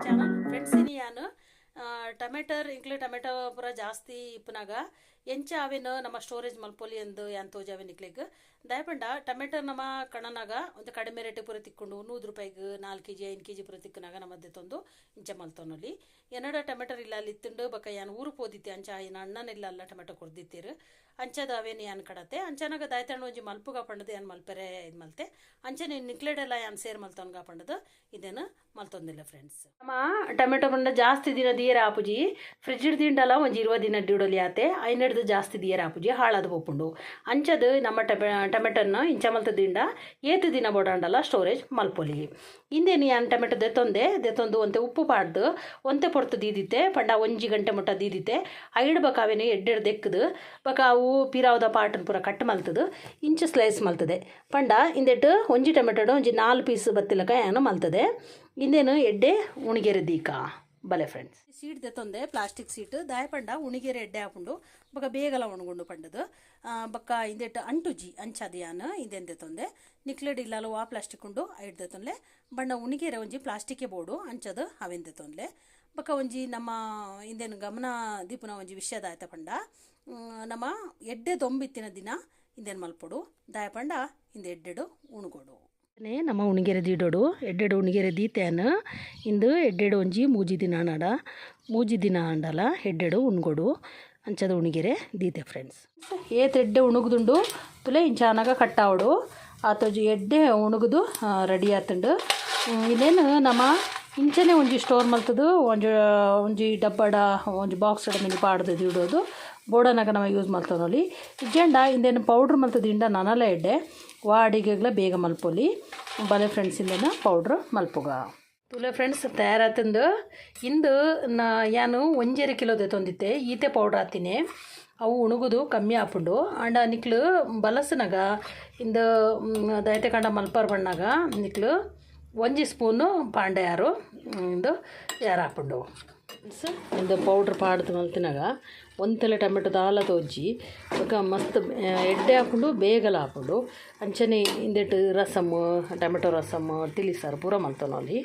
Channel friends ಇನಿ ಯಾನು ಟೊಮೆಟರ್ ಇಂಕ್ಲೆ tomato ಪೂರ ಜಾಸ್ತಿ ಇಪ್ಪನಾಗ ಎಂಚ ಅವೇನು ನಮ್ಮ ಸ್ಟೋರೇಜ್ ಮಲ್ಪೊಲಿ ಎಂದು ಯಾನ್ ತೋಜಾವೆ ನಿಕ್ಲಿಗ್ ದಯಪಂಡ, ಟೊಮೆಟೊ ನಮ್ಮ ಕಣನಾಗ ಒಂದು ಕಡಿಮೆ ರೇಟ್ ಪೂರ ತಿಕ್ಕೊಂಡು ನೂರು ರೂಪಾಯಿಗೆ ನಾಲ್ಕು ಕೆ ಜಿ ಐದು ಕೆ ಜಿ ಪೂರ ತಿಕ್ಕನಾಗ ನಮ್ಮದೇ ತಂದು ಇಂಚ ಮಲ್ತೊನಲ್ಲಿ ಎನ್ನಡ ಟೊಮೆಟೊ ಇಲ್ಲ, ಅಲ್ಲಿ ತಿಂಡು ಬಕ ಯಾನ್ ಊರು ಪೋದಿತ್ತೆ, ಅಂಚ ಏನು ಅಣ್ಣನಿಲ್ಲ ಅಲ್ಲ ಟೊಮೆಟೊ ಕೊಡ್ದಿತ್ತೀರು. ಅಂಚದ ಅವೇನು ಯಾನ್ ಕಡತೆ ಅಂಚನಾಗ ದಾಯ್ತಣ್ಣ ಒಂಜಿ ಮಲ್ಪುಗ ಪಂಡದು ಯಾನ್ ಮಲ್ಪೆರೆ ಇದು ಮಲ್ತೆ. ಅಂಚನೆ ನಿಕ್ಲೆಡೆಲ್ಲ ಯಾನ್ ಸೇರ್ ಮಲ್ತೊನ್ಗ ಪಂಡದು ಇದೇನು ಮಲ್ತೊಂದಿಲ್ಲ ಫ್ರೆಂಡ್ಸ್ ನಮ್ಮ ಟೊಮೆಟೊ ಪಂಡ ಜಾಸ್ತಿ ದಿನ ದೀರ ಆಪುಜಿ. ಫ್ರಿಜ್ ದಿಂಡಲ್ಲ ಒಂಜಿ ಇರುವ ದಿನ ಡ್ಯೂಡಲಿ ಆತೆ. ಐನೆಡ್ದು ಜಾಸ್ತಿ ದಿಯರ ಆಪುಜಿ ಹಾಳಾದ ಪೋಪುಂಡು. ಅಂಚದು ನಮ್ಮ ಟಮೆ ಟೊಮೆಟೊನ ಇಂಚ ಮಲ್ತ ದಿಂಡ ಏತು ದಿನ ಬೋಡಾಂಡಲ್ಲ ಸ್ಟೋರೇಜ್ ಮಲ್ಪೊಲಿ ಇಂದೇನು ಯಾನ್ ಟೊಮೆಟೊ ದೆತ್ತೊಂದೆ, ದೆತ್ತೊಂದು ಒಂತೆ ಉಪ್ಪು ಪಾಡ್ದು, ಒಂತೆ ಪೊರ್ತು ದೀದಿತ್ತೆ, ಪಂಡ ಒಂಜಿ ಗಂಟೆ ಮುಟ್ಟ ದೀದಿತ್ತೆ. ಐಡ್ ಬಕಾವೇನು ಎಡ್ಡೆಡ್ ದೆಕ್ಕದು ಬಕ ಅವು ಪೀರಾವದ ಪಾಟನ್ ಪೂರ ಕಟ್ ಮಲ್ತದು, ಇಂಚು ಸ್ಲೈಸ್ ಮಲ್ತದೆ. ಪಂಡ ಇಂದೆಟ್ಟು ಒಂಜಿ ಟೊಮೆಟೊ ಒಂಜಿ ನಾಲ್ಕು ಪೀಸ್ ಬತ್ತಿಲಕ ಏನು ಮಲ್ತದೆ. ಇಂದೇನು ಎಡ್ಡೆ ಉಣಿಗೆರೆ ದೀಕ. ಬಲೆ ಫ್ರೆಂಡ್ಸ್ ಸೀಟ್ ದೆತೊಂದೆ ಪ್ಲಾಸ್ಟಿಕ್ ಸೀಟ್ ದಾಯ ಪಂಡ ಉಣಿಗೆರೆ ಎಡ್ಡೆ ಹಾಕೊಂಡು ಬಕ ಬೇಗಲ ಒಣಗೊಂಡು ಪಂಡದು. ಬಕ್ಕ ಇಂದೆಟ್ ಅಂಟುಜಿ, ಅಂಚದಿಯಾನ ಇದೆಂದೆತೊಂದೆ ನಿಕ್ಲೆಡ್ ಇಲ್ಲಲು ಆ ಪ್ಲಾಸ್ಟಿಕ್ ಉಂಡು, ಐಡ್ ದೆತ್ತೊಂದೆ ಬಣ್ಣ ಉಣಿಗೆರೆ ಒಂಜಿ ಪ್ಲಾಸ್ಟಿಕ್ಕೆ ಬೋಡು, ಅಂಚದು ಅವೆಂದೆತೊಂದ್ಲೆ ಬಕ್ಕ ಬಕ ಒಂಜಿ ನಮ್ಮ ಇಂದೇನು ಗಮನ ದೀಪನ ಒಂಜಿ ವಿಷಯದ ಆಯ್ತ ಪಂಡ. ನಮ್ಮ ಎಡ್ಡೆ ದೊಂಬಿತ್ತಿನ ದಿನ ಇಂದೇನು ಮಲ್ಪೊಡು ದಾಯ ಪಂಡ ಇಂದ ಎಡ್ಡೆಡು ಉಣ್ಗೊಡು. ನೇ ನಮ್ಮ ಉಣಿಗೆರೆ ದೀಡೋಡು, ಎಡ್ಡೆಡು ಉಣಿಗೆರೆ ದೀತೇನು ಇಂದು ಎಡ್ಡೆಡು ಒಂಜಿ ಮೂಜಿ ದಿನ ನಾಡ. ಮೂಜಿ ದಿನ ಅಂಡಲ, ಎಡ್ಡೆಡು ಉಣ್ಗೊಡು. ಅಂಚದ ಉಣಿಗೆರೆ ದೀತೆ ಫ್ರೆಂಡ್ಸ್ ಏತ್ ಎಡ್ಡೆ ತುಲೇ ತುಲೆ ಇಂಚಾನಾಗ ಕಟ್ಟಾವಡು. ಆತೋಜಿ ಎಡ್ಡೆ ಉಣುಗುದು ರೆಡಿ ಆತುಂಡು. ಇನ್ನೇನು ನಮ್ಮ ಇಂಚನೆ ಒಂಜಿ ಸ್ಟೋರ್ ಮಲ್ತದು, ಒಂಜಿ ಒಂಜಿ ಡಬ್ಬಡ, ಒಂಜಿ ಬಾಕ್ಸ್ ಮಿನಿ ಪಾಡ್ದು ಇಡೋದು ಬೋಡನಾಗ ನಾವು ಯೂಸ್ ಮಾಡ್ತಾವಲ್ಲಿ ಇಜ್ಜೆಂಡ ಇಂದೇನು ಪೌಡ್ರ್ ಮಲ್ತದ ಇಂಡ ನನಲ ವಾ ವಾಡಿಗೆಗ್ಲ ಬೇಗ ಮಲ್ಪೊಲಿ. ಬಲೆ ಫ್ರೆಂಡ್ಸ್ ಇಂದೇನ ಪೌಡ್ರ್ ಮಲ್ಪುಗ. ತುಲೆ ಫ್ರೆಂಡ್ಸ್ ತಯಾರಾತಂದು, ಇಂದು ನಾ ಯಾನು ಒಂಜೆರೆ ಕಿಲೋದೆ ತೊಂದಿತ್ತೆ ಈತೆ ಪೌಡ್ರ್ ಹಾಕ್ತೀನಿ. ಅವು ಉಣುಗುದು ಕಮ್ಮಿ ಆಪುಂಡು. ಅಂಡ ನಿಕ್ಲು ಬಲಸನಾಗ ಇಂದು ದಯತೆ ಕಂಡ ಮಲ್ಪಾರ್ ಬಣ್ಣಾಗ ನಿಕ್ಲು ಒಂಜಿ ಸ್ಪೂನು ಪಾಂಡೆ ಯಾರು, ಇಂದು ಯಾರು ಹಾಪುಂಡು ಸ ಇಂದು ಪೌಡ್ರ್ ಪಾಡ್ದು ಮಲ್ತಿನಾಗ ತಲೆ ಟೊಮೆಟೊ ದಾಲ ತೋಜಿ ಬೊಕ ಮಸ್ತ್ ಎಡ್ಡೆ ಹಾಕೊಂಡು ಬೇಗಲ ಹಾಕೊಂಡು, ಅಂಚನೆ ಇಂದೆಟ್ ರಸಮ್, ಟೊಮೆಟೊ ರಸಮ್, ತಿಳಿ ಸಾರು ಪೂರ ಮಲ್ತೊನಲ್ಲಿ